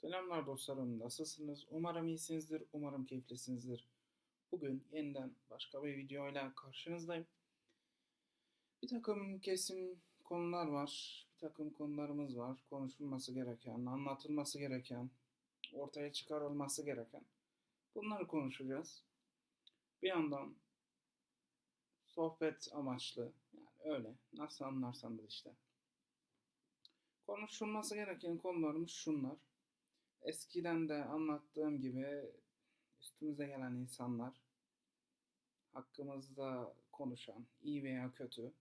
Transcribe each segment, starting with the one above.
Selamlar dostlarım, nasılsınız? Umarım iyisinizdir, umarım keyiflisinizdir. Bugün yeniden başka bir videoyla karşınızdayım. Bir takım kesim konular var, bir takım konularımız var. Konuşulması gereken, anlatılması gereken, ortaya çıkarılması gereken. Bunları konuşacağız. Bir yandan sohbet amaçlı, yani öyle, nasıl anlarsanız işte. Konuşulması gereken konularımız şunlar. Eskiden de anlattığım gibi üstümüze gelen insanlar hakkımızda konuşan, iyi veya kötü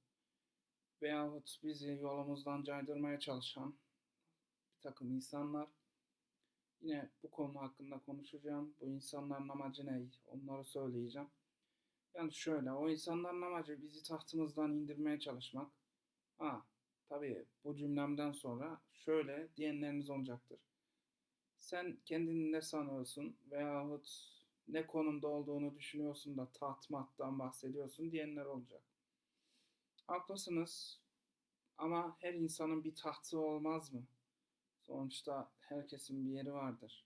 veyahut bizi yolumuzdan caydırmaya çalışan bir takım insanlar. Yine bu konu hakkında konuşacağım. Bu insanların amacı ne? Onları söyleyeceğim. Yani şöyle, o insanların amacı bizi tahtımızdan indirmeye çalışmak. Ha, tabii bu cümlemden sonra şöyle diyenleriniz olacaktır sen kendini ne sanıyorsun veyahut ne konumda olduğunu düşünüyorsun da taht mattan bahsediyorsun diyenler olacak. Haklısınız ama her insanın bir tahtı olmaz mı? Sonuçta herkesin bir yeri vardır.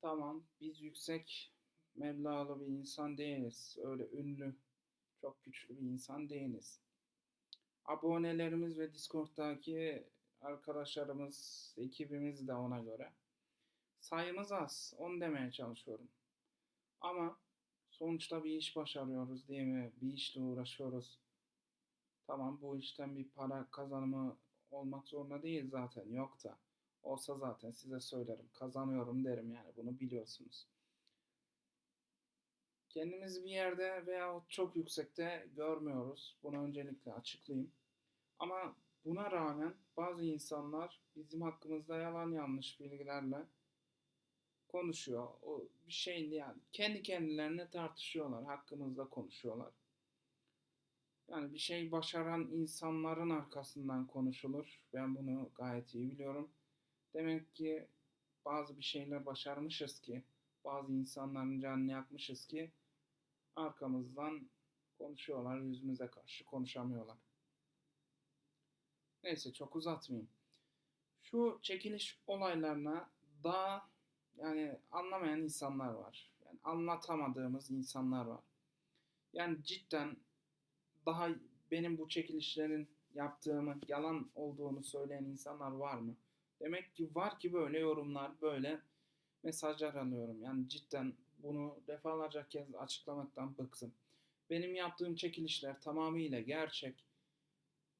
Tamam biz yüksek meblağlı bir insan değiliz. Öyle ünlü, çok güçlü bir insan değiliz. Abonelerimiz ve Discord'daki arkadaşlarımız, ekibimiz de ona göre. Sayımız az, onu demeye çalışıyorum. Ama sonuçta bir iş başarıyoruz değil mi? Bir işle uğraşıyoruz. Tamam bu işten bir para kazanımı olmak zorunda değil zaten yok da. Olsa zaten size söylerim. Kazanıyorum derim yani bunu biliyorsunuz. Kendimizi bir yerde veya çok yüksekte görmüyoruz. Bunu öncelikle açıklayayım. Ama Buna rağmen bazı insanlar bizim hakkımızda yalan yanlış bilgilerle konuşuyor. O bir şeyin yani kendi kendilerine tartışıyorlar, hakkımızda konuşuyorlar. Yani bir şey başaran insanların arkasından konuşulur. Ben bunu gayet iyi biliyorum. Demek ki bazı bir şeyler başarmışız ki, bazı insanların canını yakmışız ki arkamızdan konuşuyorlar, yüzümüze karşı konuşamıyorlar. Neyse çok uzatmayayım. Şu çekiliş olaylarına daha yani anlamayan insanlar var. Yani anlatamadığımız insanlar var. Yani cidden daha benim bu çekilişlerin yaptığımı yalan olduğunu söyleyen insanlar var mı? Demek ki var ki böyle yorumlar, böyle mesajlar alıyorum. Yani cidden bunu defalarca kez açıklamaktan bıktım. Benim yaptığım çekilişler tamamıyla gerçek.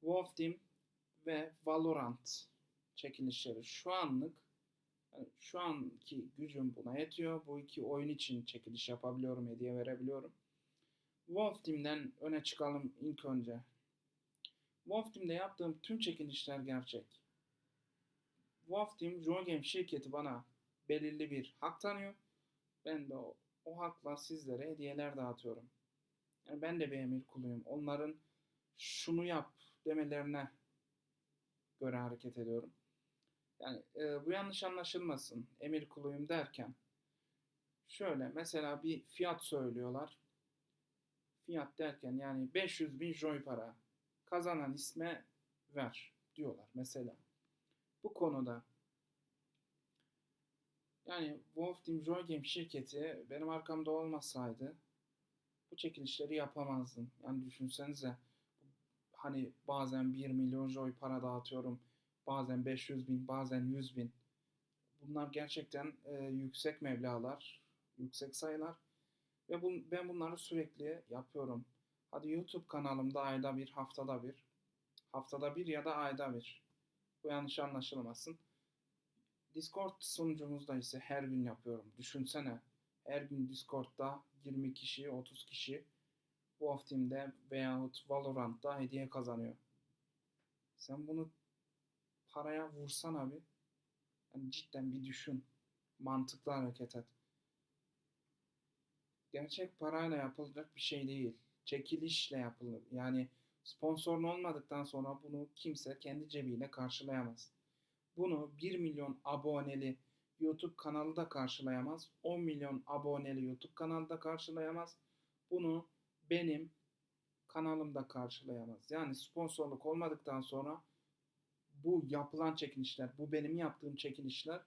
Wolf Team ve Valorant çekilişleri şu anlık şu anki gücüm buna yetiyor. Bu iki oyun için çekiliş yapabiliyorum, hediye verebiliyorum. Wolf Team'den öne çıkalım ilk önce. Wolf Team'de yaptığım tüm çekilişler gerçek. Wolf Team Joy Game şirketi bana belirli bir hak tanıyor. Ben de o, o hakla sizlere hediyeler dağıtıyorum. Yani ben de bir emir kuluyum. Onların şunu yap demelerine göre hareket ediyorum. Yani e, bu yanlış anlaşılmasın. Emir kuluyum derken şöyle mesela bir fiyat söylüyorlar. Fiyat derken yani 500 bin joy para kazanan isme ver diyorlar mesela. Bu konuda yani Wolf Team Joy Game şirketi benim arkamda olmasaydı bu çekilişleri yapamazdım. Yani düşünsenize hani bazen 1 milyon joy para dağıtıyorum. Bazen 500 bin, bazen 100 bin. Bunlar gerçekten e, yüksek meblalar, yüksek sayılar. Ve bu, ben bunları sürekli yapıyorum. Hadi YouTube kanalımda ayda bir, haftada bir. Haftada bir ya da ayda bir. Bu yanlış anlaşılmasın. Discord sunucumuzda ise her gün yapıyorum. Düşünsene. Her gün Discord'da 20 kişi, 30 kişi Wolf Team'de veyahut Valorant'ta hediye kazanıyor. Sen bunu paraya vursan abi. Yani cidden bir düşün. Mantıklı hareket et. Gerçek parayla yapılacak bir şey değil. Çekilişle yapılır. Yani sponsorun olmadıktan sonra bunu kimse kendi cebiyle karşılayamaz. Bunu 1 milyon aboneli YouTube kanalı da karşılayamaz. 10 milyon aboneli YouTube kanalı da karşılayamaz. Bunu benim kanalımda karşılayamaz. Yani sponsorluk olmadıktan sonra bu yapılan çekilişler, bu benim yaptığım çekilişler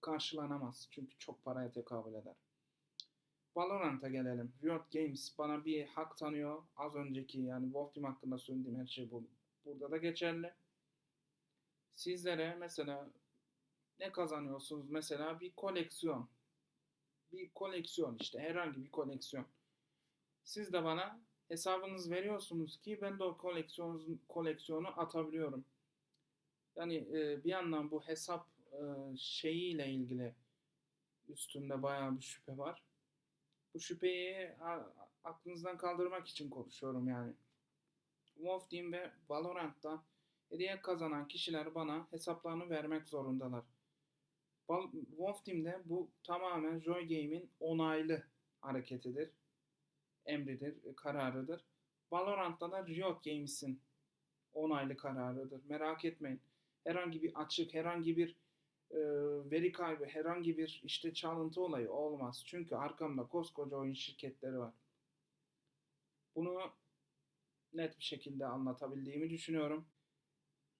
karşılanamaz. Çünkü çok paraya tekabül eder. Valorant'a gelelim. Riot Games bana bir hak tanıyor. Az önceki yani Wolf Team hakkında söylediğim her şey bu. Burada da geçerli. Sizlere mesela ne kazanıyorsunuz? Mesela bir koleksiyon. Bir koleksiyon işte herhangi bir koleksiyon. Siz de bana hesabınız veriyorsunuz ki ben de o koleksiyon, koleksiyonu atabiliyorum. Yani e, bir yandan bu hesap e, şeyiyle ilgili üstünde bayağı bir şüphe var. Bu şüpheyi aklınızdan kaldırmak için konuşuyorum yani. Wolf Team ve Valorant'ta hediye kazanan kişiler bana hesaplarını vermek zorundalar. Wolf Team'de bu tamamen Joy Game'in onaylı hareketidir. Emridir, kararıdır. Valorant'ta da Riot Games'in onaylı kararıdır. Merak etmeyin. Herhangi bir açık, herhangi bir e, veri kaybı, herhangi bir işte çalıntı olayı olmaz. Çünkü arkamda koskoca oyun şirketleri var. Bunu net bir şekilde anlatabildiğimi düşünüyorum.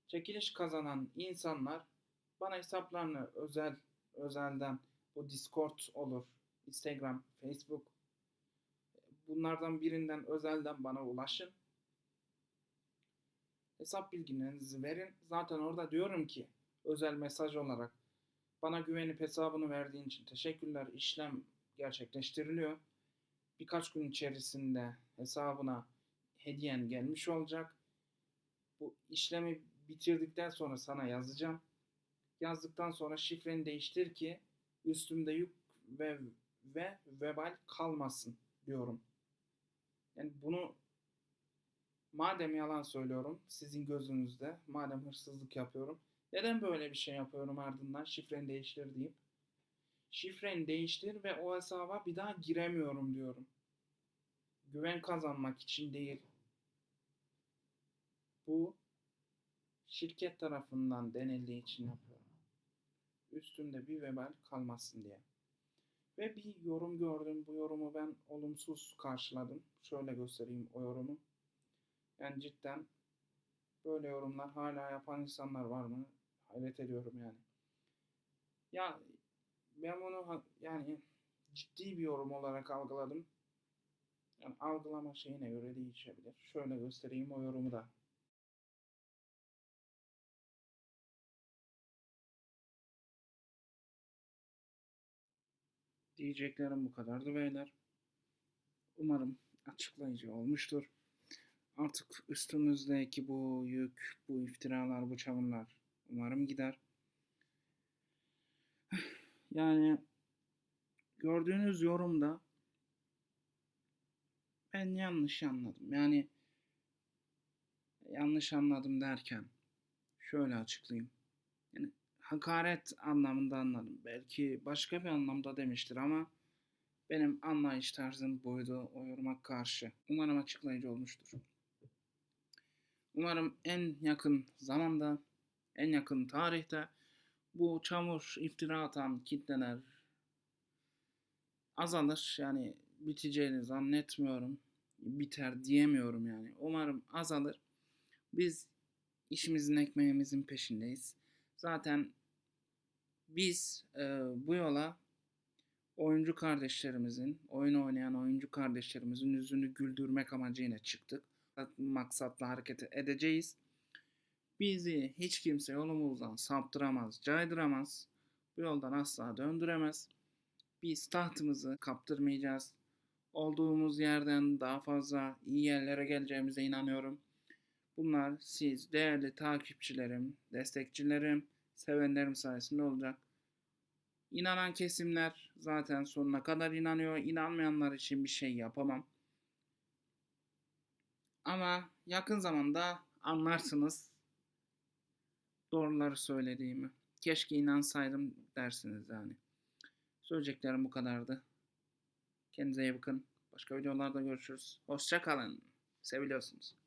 Çekiliş kazanan insanlar bana hesaplarını özel özelden bu Discord olur, Instagram, Facebook bunlardan birinden özelden bana ulaşın. Hesap bilgilerinizi verin. Zaten orada diyorum ki özel mesaj olarak bana güvenip hesabını verdiğin için teşekkürler. İşlem gerçekleştiriliyor. Birkaç gün içerisinde hesabına hediyen gelmiş olacak. Bu işlemi bitirdikten sonra sana yazacağım. Yazdıktan sonra şifreni değiştir ki üstümde yük ve ve vebal kalmasın diyorum. Yani bunu madem yalan söylüyorum sizin gözünüzde, madem hırsızlık yapıyorum, neden böyle bir şey yapıyorum ardından şifreni değiştir deyip şifreni değiştir ve o hesaba bir daha giremiyorum diyorum. Güven kazanmak için değil. Bu şirket tarafından denildiği için yapıyorum. Üstünde bir vebal kalmasın diye. Ve bir yorum gördüm. Bu yorumu ben olumsuz karşıladım. Şöyle göstereyim o yorumu. Yani cidden böyle yorumlar hala yapan insanlar var mı? Hayret ediyorum yani. Ya ben bunu yani ciddi bir yorum olarak algıladım. Yani algılama şeyine göre değişebilir. Şöyle göstereyim o yorumu da. Diyeceklerim bu kadardı beyler. Umarım açıklayıcı olmuştur. Artık üstümüzdeki bu yük, bu iftiralar, bu çamurlar umarım gider. Yani gördüğünüz yorumda ben yanlış anladım. Yani yanlış anladım derken şöyle açıklayayım. Yani hakaret anlamında anladım. Belki başka bir anlamda demiştir ama benim anlayış tarzım buydu o yoruma karşı. Umarım açıklayıcı olmuştur. Umarım en yakın zamanda, en yakın tarihte bu çamur iftira atan kitleler azalır. Yani biteceğini zannetmiyorum. Biter diyemiyorum yani. Umarım azalır. Biz işimizin ekmeğimizin peşindeyiz. Zaten biz e, bu yola oyuncu kardeşlerimizin, oyun oynayan oyuncu kardeşlerimizin yüzünü güldürmek amacıyla çıktık. Maksatla hareket edeceğiz. Bizi hiç kimse yolumuzdan saptıramaz, caydıramaz. Bu yoldan asla döndüremez. Biz tahtımızı kaptırmayacağız. Olduğumuz yerden daha fazla iyi yerlere geleceğimize inanıyorum. Bunlar siz değerli takipçilerim, destekçilerim, sevenlerim sayesinde olacak. İnanan kesimler zaten sonuna kadar inanıyor. İnanmayanlar için bir şey yapamam. Ama yakın zamanda anlarsınız doğruları söylediğimi. Keşke inansaydım dersiniz yani. Söyleyeceklerim bu kadardı. Kendinize iyi bakın. Başka videolarda görüşürüz. Hoşça kalın. Seviliyorsunuz.